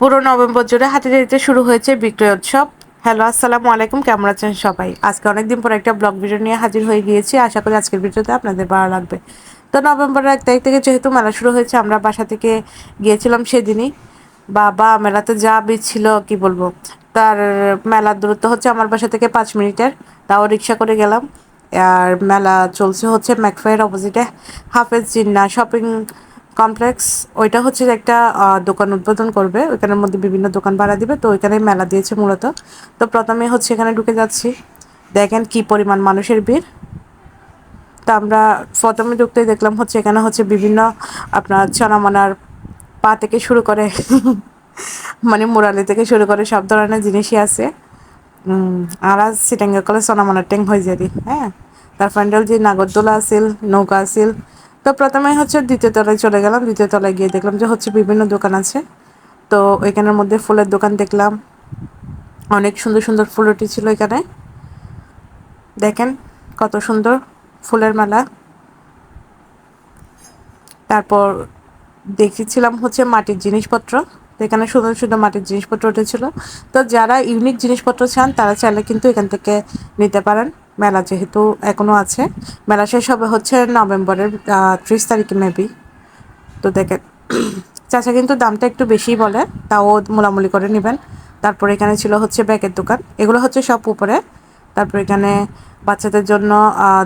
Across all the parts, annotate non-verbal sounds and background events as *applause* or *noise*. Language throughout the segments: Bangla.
পুরো নভেম্বর জুড়ে হাতিতে শুরু হয়েছে বিক্রয় উৎসব। হ্যালো আসসালামু আলাইকুম। কেমন আছেন সবাই? আজকে অনেকদিন পর একটা ব্লগ ভিডিও নিয়ে হাজির হয়ে গিয়েছি। আশা করি আজকের ভিডিওতে আপনাদের ভালো লাগবে। তো নভেম্বরের এক তারিখ থেকে যেহেতু মেলা শুরু হয়েছে, আমরা বাসা থেকে গিয়েছিলাম সেদিনই। বাবা, মেলাতে যা ছিল, কি বলব? তার মেলার দূরত্ব হচ্ছে আমার বাসা থেকে পাঁচ মিনিটের। তাও রিক্সা করে গেলাম। আর মেলা চলছে হচ্ছে ম্যাকফায়ার অপোজিটে হাফেজ, জিন্না শপিং কমপ্লেক্স, ওইটা হচ্ছে একটা দোকান উদ্বোধন করবে। ওইখানের মধ্যে বিভিন্ন দোকান ভাড়া দিবে, তো ওইখানে মেলা দিয়েছে মূলত। তো প্রথমে হচ্ছে এখানে ঢুকে যাচ্ছি। দেখেন কি পরিমাণ মানুষের ভিড়। তো আমরা প্রথমে ঢুকতেই দেখলাম হচ্ছে এখানে হচ্ছে বিভিন্ন আপনার চনামনার পা থেকে শুরু করে মানে মুরালি থেকে শুরু করে সব ধরনের জিনিসই আছে। আর আজ সিটাঙ্গা কলে সোনামনার ট্যাং হয়ে যাবি হ্যাঁ? তার ফ্যান্ডেল যে নাগরদোলা আছিল, নৌকা আছিল তো প্রথমে হচ্ছে দ্বিতীয় তলায় চলে গেলাম, দ্বিতীয় তলায় গিয়ে দেখলাম যে হচ্ছে বিভিন্ন দোকান আছে। তো এখানের মধ্যে ফুলের দোকান দেখলাম। অনেক সুন্দর সুন্দর ফুল উঠেছিল এখানে। দেখেন কত সুন্দর ফুলের মেলা। তারপর দেখেছিলাম হচ্ছে মাটির জিনিসপত্র। এখানে সুন্দর সুন্দর মাটির জিনিসপত্র উঠেছিল। তো যারা ইউনিক জিনিসপত্র চান, তারা চাইলে কিন্তু এখান থেকে নিতে পারেন। মেলা যেহেতু এখনও আছে। মেলা শেষ হবে হচ্ছে নভেম্বরের ত্রিশ তারিখে মেবি তো দেখেন, চাচা কিন্তু দামটা একটু বেশিই বলে, তাও মোলামুলি করে নেবেন। তারপর এখানে ছিল হচ্ছে ব্যাগের দোকান। এগুলো হচ্ছে সব উপরে। তারপর এখানে বাচ্চাদের জন্য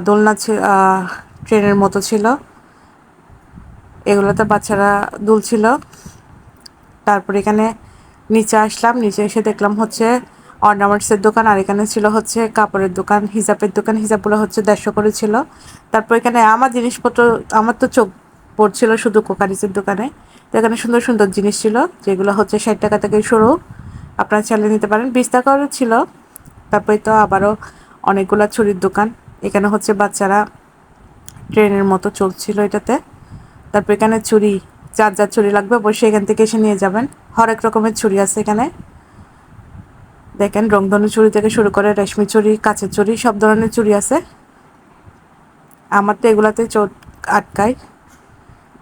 দোলনা ট্রেনের মতো ছিল। এগুলোতে বাচ্চারা দুলছিল তারপর এখানে নিচে আসলাম, নিচে এসে দেখলাম হচ্ছে অর্নামেন্টসের দোকান, আর এখানে ছিল হচ্ছে কাপড়ের দোকান, হিজাবের দোকান, হিজাবগুলো হচ্ছে দেড়শো করে ছিল। তারপর এখানে আমার জিনিসপত্র, আমার তো চোখ পড়ছিল শুধু কোকারিজের দোকানে। তো এখানে সুন্দর সুন্দর জিনিস ছিল, যেগুলো হচ্ছে ষাট টাকা থেকে শুরু। আপনারা চালিয়ে নিতে পারেন, বিশ টাকারও ছিল। তারপরে তো আবারও অনেকগুলো ছুরির দোকান। এখানে হচ্ছে বাচ্চারা ট্রেনের মতো চলছিল এটাতে। তারপর এখানে ছুরি, যার যার ছুরি লাগবে অবশ্যই এখান থেকে এসে নিয়ে যাবেন। হরেক রকমের ছুরি আছে এখানে। দেখেন রংধনু চুড়ি থেকে শুরু করে রেশমি চুড়ি কাঁচের চুড়ি সব ধরনের চুড়ি আছে। আমার তো এগুলাতে চোট আটকায়।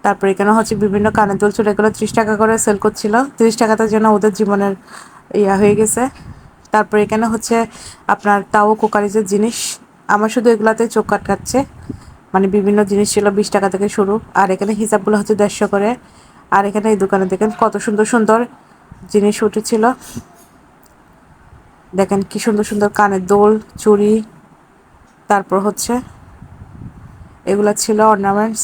তারপর এখানে হচ্ছে বিভিন্ন কানে দুল চুরি, এগুলো ত্রিশ টাকা করে সেল করছিল। ত্রিশ টাকাতে যেন ওদের জীবনের ইয়া হয়ে গেছে। তারপর এখানে হচ্ছে আপনার তাও কোকারিজের জিনিস। আমার শুধু এগুলাতে চোখ কাটকাচ্ছে মানে বিভিন্ন জিনিস ছিল বিশ টাকা থেকে শুরু। আর এখানে হিসাবগুলো হচ্ছে দেড়শো করে। আর এখানে এই দোকানে দেখেন কত সুন্দর সুন্দর জিনিস উঠেছিল। দেখেন কি সুন্দর সুন্দর কানের দোল, চুড়ি, তারপর হচ্ছে এগুলো ছিল অর্নামেন্টস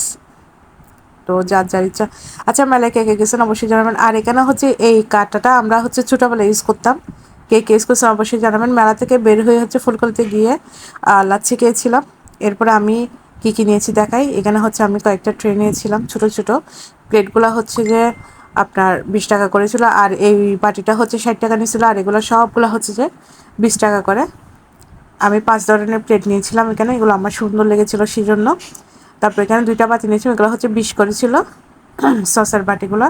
তো যার যার ইচ্ছা। আচ্ছা মেলায় কে কে গেছেন অবশ্যই জানাবেন। আর এখানে হচ্ছে এই কাটাটা আমরা হচ্ছে ছোটোবেলায় ইউজ করতাম। কে কে ইউজ করছেন অবশ্যই জানাবেন। মেলা থেকে বের হয়ে হচ্ছে ফুলকলিতে গিয়ে লাচ্ছি খেয়েছিলাম। এরপরে আমি কী কী নিয়েছি দেখাই। এখানে হচ্ছে আমি কয়েকটা ট্রে নিয়েছিলাম, ছোটো ছোটো। প্লেটগুলো হচ্ছে যে আপনার বিশ টাকা করেছিল আর এই বাটিটা হচ্ছে ষাট টাকা নিয়েছিল, আর এগুলো সবগুলো হচ্ছে যে বিশ টাকা করে। আমি পাঁচ ধরনের প্লেট নিয়েছিলাম এখানে, এগুলো আমার সুন্দর লেগেছিলো সেই জন্য তারপর এখানে দুইটা বাটি নিয়েছিলাম, এগুলো হচ্ছে বিশ করেছিল *clears throat* সসের বাটিগুলো।